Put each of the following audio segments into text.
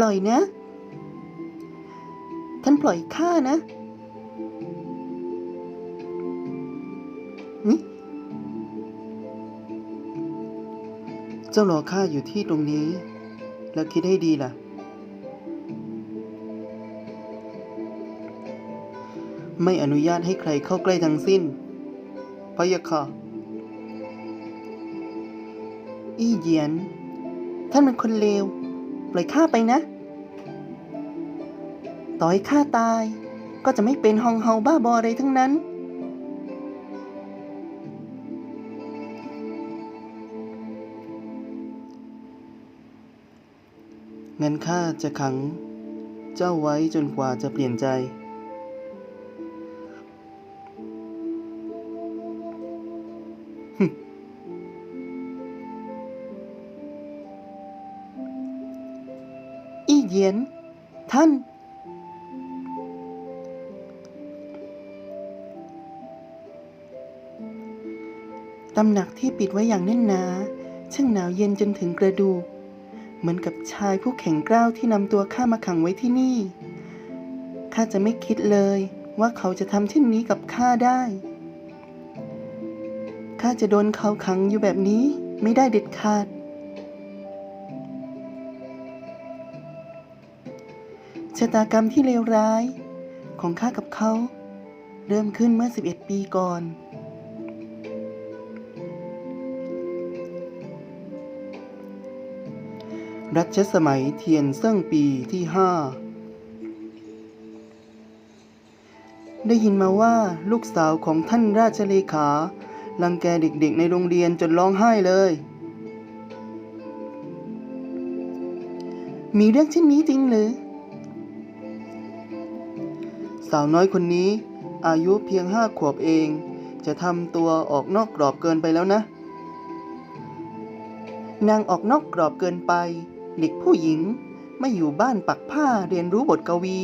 ปล่อยนะ ท่านปล่อยข้านะนี่เจ้ารอข้าอยู่ที่ตรงนี้ แล้วคิดให้ดีล่ะ ไม่อนุญาตให้ใครเข้าใกล้ทั้งสิ้นพะยะค่ะอี้เยียน ท่านเป็นคนเลว ล่อยข้าไปนะ ต่อให้ข้าตาย ก็จะไม่เป็นฮองเฮาบ้าบออะไรทั้งนั้น งั้นข้าจะขัง เจ้าไว้จนกว่าจะเปลี่ยนใจ เหยียน ท่าน ตำหนักที่ปิดไว้อย่างแน่นหนา ช่างหนาวเย็นจนถึงกระดูก เหมือนกับชายผู้แข็งกร้าวที่นำตัวข้ามาขังไว้ที่นี่ ข้าจะไม่คิดเลยว่าเขาจะทำเช่นนี้กับข้าได้ ข้าจะโดนเขาขังอยู่แบบนี้ไม่ได้เด็ดขาด ชะตากรรมที่เลวร้าย ของข้ากับเขา เริ่มขึ้นเมื่อ 11 ปีก่อน รัชสมัยเทียนเซิ่งปีที่ห้าได้ยินมาว่าลูกสาวของท่านราชเลขารังแกเด็กๆในโรงเรียนจนร้องไห้เลย มีเรื่องเช่นนี้จริงหรือ สาวน้อยคนนี้ อายุเพียงห้าขวบเอง จะทำตัวออกนอกกรอบเกินไปแล้วนะ นางออกนอกกรอบเกินไป เด็กผู้หญิง ไม่อยู่บ้านปักผ้าเรียนรู้บทกวี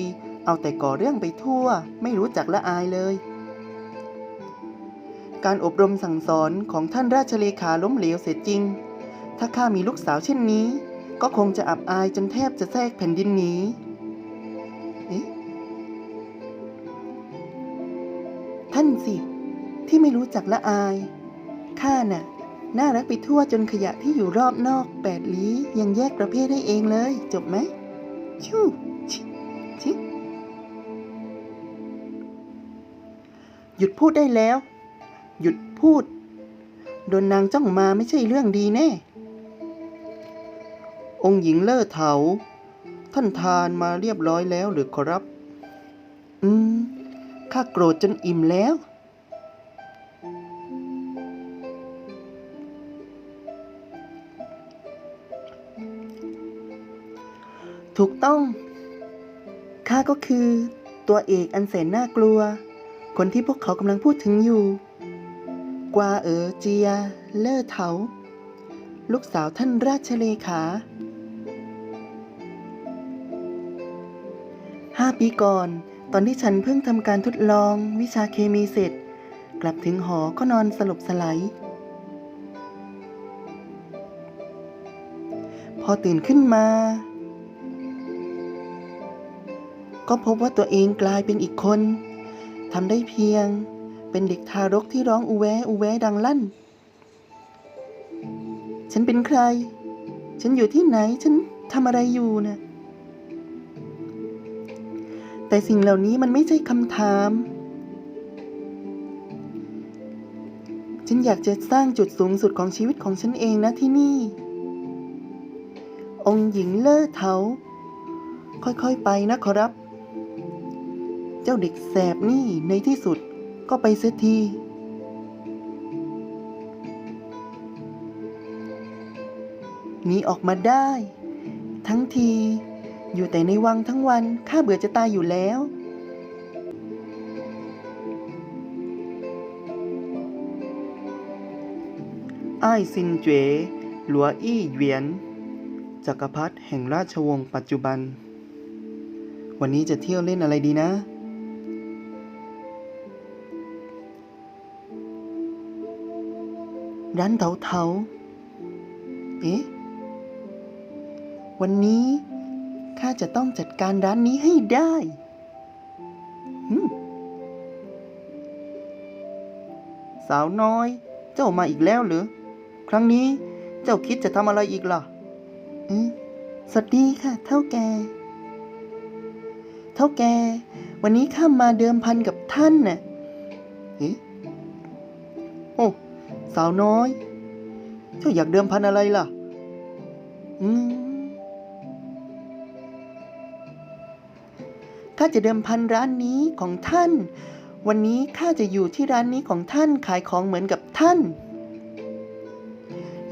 เอาแต่ก่อเรื่องไปทั่ว ไม่รู้จักละอายเลย การอบรมสั่งสอนของท่านราชเลขาล้มเหลวเสียจริง ถ้าข้ามีลูกสาวเช่นนี้ ก็คงจะอับอายจนแทบจะแทรกแผ่นดินนี้านสิ ที่ไม่รู้จักละอาย ข้าน่ะ น่ารักไปทั่วจนขยะที่อยู่รอบนอกแปดลี้ยังแยกประเภทได้เองเลย จบไหม ชู่ชิชิหยุดพูดได้แล้ว หยุดพูด โดนนางจ้องมาไม่ใช่เรื่องดีแน่ องค์หญิงเล่อเถา ท่านทานมาเรียบร้อยแล้วหรือขอรับ อืม ข้าโกรธจนอิ่มแล้ว ถูกต้อง ข้าก็คือตัวเอกอันแสนน่ากลัว คนที่พวกเขากำลังพูดถึงอยู่ กวาเอ๋อเจีย เล่อเถา ลูกสาวท่านราชเลขาห้าปีก่อน ตอนที่ฉันเพิ่งทำการทดลองวิชาเคมีเสร็จ กลับถึงหอก็นอนสลบสลายพอตื่นขึ้นมา ก็พบว่าตัวเองกลายเป็นอีกคนทำได้เพียงเป็นเด็กทารกที่ร้องอุแวอุแวดังลั่น ฉันเป็นใคร ฉันอยู่ที่ไหน ฉันทำอะไรอยู่น่ะ แต่สิ่งเหล่านี้มันไม่ใช่คำถาม ฉันอยากจะสร้างจุดสูงสุดของชีวิตของฉันเองนะที่นี่ องค์หญิงเล่อเถา ค่อยๆไปนะขอรับ เจ้าเด็กแสบนี่ในที่สุดก็ไปเสียทีหนีออกมาได้ ทั้งที อยู่แต่ในวังทั้งวันข้าเบื่อจะตายอยู่แล้ว อ้ายซินเจวหลัวอี้เหวียน จักรพรรดิแห่งราชวงศ์ปัจจุบัน วันนี้จะเที่ยวเล่นอะไรดีนะร้านเถาเถาเอ๊ะ วันนี้ ข้าจะต้องจัดการร้านนี้ให้ได้หึสาวน้อย เจ้ามาอีกแล้วหรือ ครั้งนี้เจ้าคิดจะทำอะไรอีกล่ะอืมสวัสดีค่ะ เท่าแก เท่าแก วันนี้ข้ามาเดิมพันกับท่านน่ะเอ๊ะโอ้สาวน้อย เจ้าอยากเดิมพันอะไรล่ะ อืม ข้าจะเดิมพันร้านนี้ของท่าน วันนี้ข้าจะอยู่ที่ร้านนี้ของท่านขายของเหมือนกับท่าน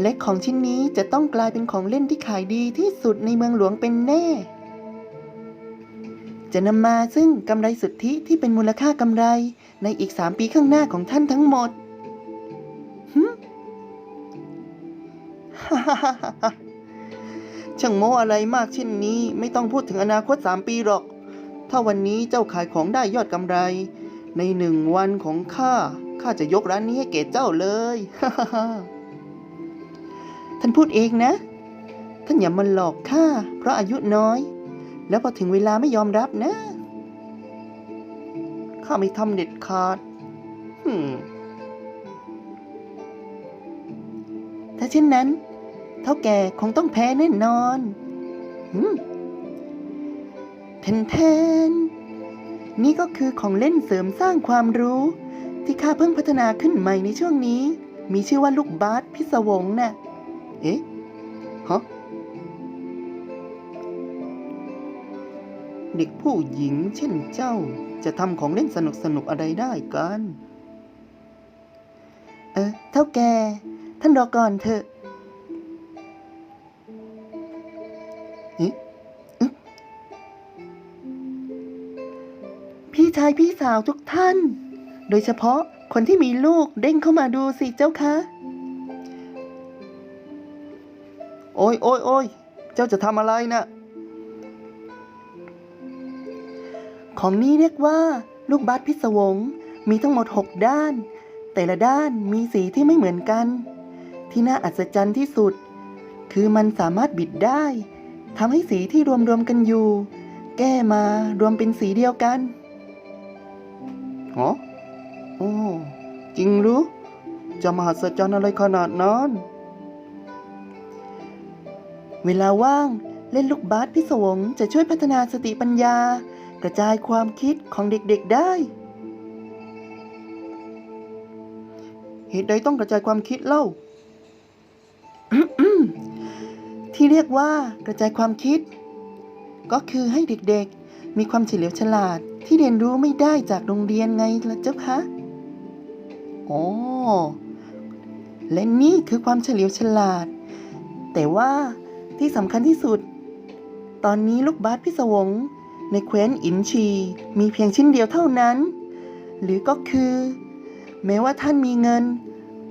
และของชิ้นนี้จะต้องกลายเป็นของเล่นที่ขายดีที่สุดในเมืองหลวงเป็นแน่ จะนำมาซึ่งกำไรสุทธิที่เป็นมูลค่ากำไรในอีกสามปีข้างหน้าของท่านทั้งหมดหึช่างโม้อะไรมากเช่นนี้ ไม่ต้องพูดถึงอนาคตสามปีหรอก ถ้าวันนี้เจ้าขายของได้ยอดกำไร ในหนึ่งวันของข้าข้าจะยกร้านนี้ให้เกเจ้าเลยท่านพูดเองนะ ท่านอย่ามาหลอกข้าเพราะอายุน้อย แล้วพอถึงเวลาไม่ยอมรับนะข้าไม่ทำเด็ดขาดถ้าเช่นนั้น เท่าแก่คงต้องแพ้แน่นอนหืม แทนแทนนี่ก็คือของเล่นเสริมสร้างความรู้ ที่ข้าเพิ่งพัฒนาขึ้นใหม่ในช่วงนี้ มีชื่อว่าลูกบาสพิศวงน่ะเอ๊ะฮะเด็กผู้หญิงเช่นเจ้าจะทำของเล่นสนุกสนุกๆอะไรได้กัน เออเท่าแก ท่านรอก่อนเถอะเอ๊ะ พี่ชายพี่สาวทุกท่าน โดยเฉพาะคนที่มีลูกเด้งเข้ามาดูสิเจ้าคะ โอ้ยโอ้ยโอ้ยเจ้าจะทำอะไรนะ่ะ ของนี้เรียกว่า ลูกบาสพิศวง มีทั้งหมด 6 ด้าน แต่ละด้านมีสีที่ไม่เหมือนกัน ที่น่าอัศจรรย์ที่สุด คือมันสามารถบิดได้ทำให้สีที่รวมรวมๆกันอยู่ แก้มารวมเป็นสีเดียวกัน อ๋อโอ้จริงหรือ จะมหัศจรรย์อะไรขนาดนั้น เวลาว่างเล่นลูกบาสพิศวงจะช่วยพัฒนาสติปัญญา กระจายความคิดของเด็กๆได้ เหตุใดต้องกระจายความคิดเล่า ที่เรียกว่ากระจายความคิด ก็คือให้เด็กๆ มีความเฉลียวฉลาด ที่เรียนรู้ไม่ได้จากโรงเรียนไงล่ะเจ้าคะอ๋อและนี่คือความเฉลียวฉลาด แต่ว่าที่สำคัญที่สุด ตอนนี้ลูกบาสพิศวง ในแคว้นอินชี มีเพียงชิ้นเดียวเท่านั้น หรือก็คือ แม้ว่าท่านมีเงิน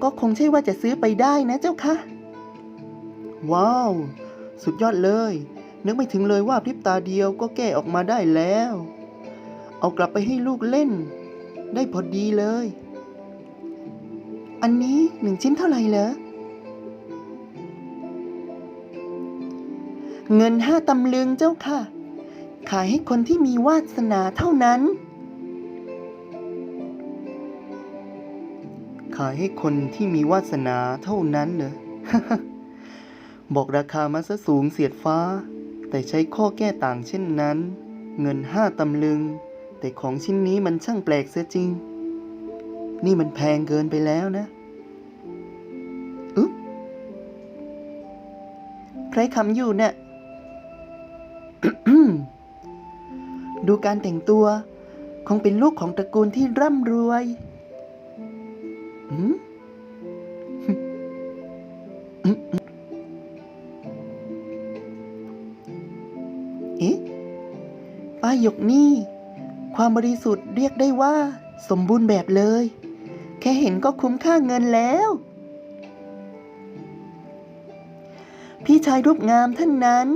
ก็คงใช่ว่าจะซื้อไปได้นะเจ้าคะว้าว สุดยอดเลย นึกไม่ถึงเลยว่าพริบตาเดียวก็แก้ออกมาได้แล้ว เอากลับไปให้ลูกเล่น ได้พอดีเลย อันนี้หนึ่งชิ้นเท่าไหร่เหรอ เงินห้าตำลึงเจ้าค่ะ ขายให้คนที่มีวาสนาเท่านั้น ขายให้คนที่มีวาสนาเท่านั้นเหรอ บอกราคามาซะสูงเสียดฟ้า แต่ใช้ข้อแก้ต่างเช่นนั้น เงินห้าตำลึง แต่ของชิ้นนี้มันช่างแปลกเสียจริง นี่มันแพงเกินไปแล้วนะอึ๊บใครขำอยู่เนี่ยดูการแต่งตัว คงเป็นลูกของตระกูลที่ร่ำรวยอืมเอ๊ะป้ายกนี่ ความบริสุทธิ์เรียกได้ว่า สมบูรณ์แบบเลย แค่เห็นก็คุ้มค่าเงินแล้ว พี่ชายรูปงามท่านนั้น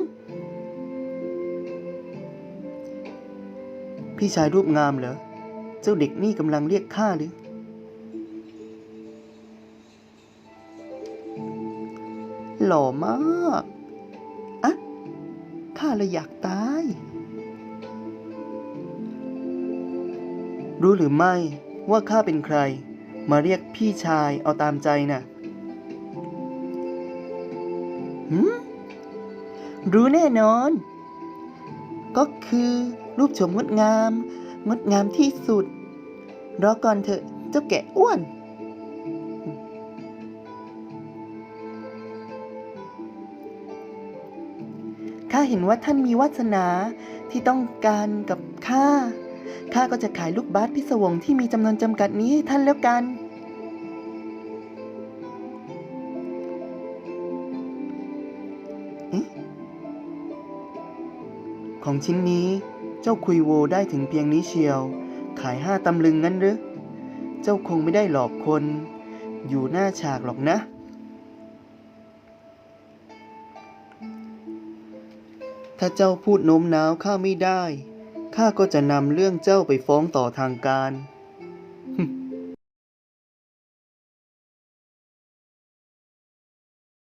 พี่ชายรูปงามเหรอ เจ้าเด็กนี่กำลังเรียกข้าหรือหล่อมาก อะ ข้าเละอยากตาย รู้หรือไม่ว่าข้าเป็นใคร มาเรียกพี่ชายเอาตามใจน่ะหืมรู้แน่นอน ก็คือรูปโฉมงดงาม งดงามที่สุด รอก่อนเถอะเจ้าแกะอ้วน ข้าเห็นว่าท่านมีวาสนาที่ต้องการกับข้า ข้าก็จะขายลูกบาสพิศวงที่มีจำนวนจำกัดนี้ให้ท่านแล้วกันอของชิ้นนี้เจ้าคุยโวได้ถึงเพียงนี้เชียว ขายห้าตำลึงงั้นหรือ เจ้าคงไม่ได้หลอกคน อยู่หน้าฉากหรอกนะถ้าเจ้าพูดโน้มน้าวข้าไม่ได้ ข้าก็จะนำเรื่องเจ้าไปฟ้องต่อทางการ